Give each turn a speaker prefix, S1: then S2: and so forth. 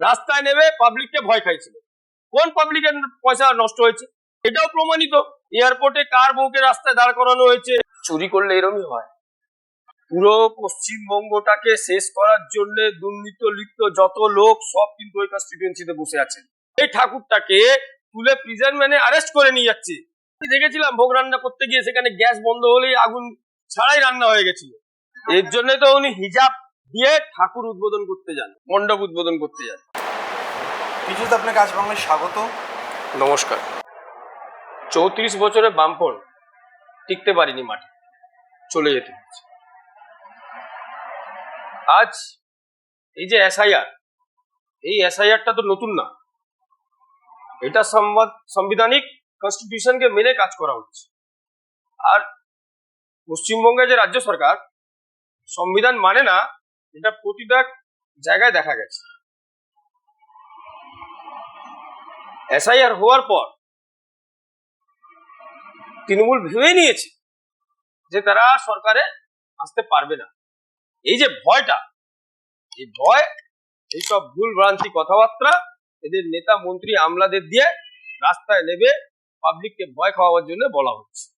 S1: রাস্তায় নেবে পাবলিককে ভয় খাইছিল। কোন পাবলিকের পয়সা নষ্ট হয়েছে? এটাও প্রমাণিত। এয়ারপোর্টে কার বউকে রাস্তায় দাঁড় করানো হয়েছে? চুরি করলে এরমই হয়। পুরো পশ্চিমবঙ্গটাকে শেষ করার জন্য দুর্নীতি লিপ্ত যত লোক সব কিন্তু ওই কনস্টিটুয়েন্সিতে বসে আছেন এই ঠাকুরটাকে তুলে প্রিজন ম্যানে অ্যারেস্ট করে নিয়ে যাচ্ছে। দেখেছিলাম ভোগ রান্না করতে গিয়ে সেখানে গ্যাস বন্ধ হলেই আগুন ছাড়াই রান্না হয়ে গেছিল। এর জন্য তো উনি হিজাব দিয়ে ঠাকুর উদ্বোধন করতে যান, মণ্ডপ উদ্বোধন করতে যান।
S2: বিদ্যুৎ আপনাকে আজ বাংলায় স্বাগত।
S1: নমস্কার। চৌত্রিশ বছরে বামপন টিকতে পারিনি চলে যেতে হচ্ছে। আজ এই যে এসআইআর, এই এসআইআরটা তো নতুন না। এটা সাংবিধানিক কনস্টিটিউশনকে মেনে কাজ করা হচ্ছে। আর পশ্চিমবঙ্গে যে রাজ্য সরকার, সংবিধান মানে না, এটা প্রতিটা জায়গায় দেখা গেছে। এসআইআর হওয়ার পর তৃণমূল ভেবে নিয়েছে যে তারা সরকারে আসতে পারবে না। এই যে ভয়টা, এই ভয় এইসব ভুল ভ্রান্তি কথাবার্তা এদের নেতা মন্ত্রী আমলাদের দিয়ে রাস্তায় নেবে পাবলিককে ভয় খাওয়াবার জন্য বলা হচ্ছে।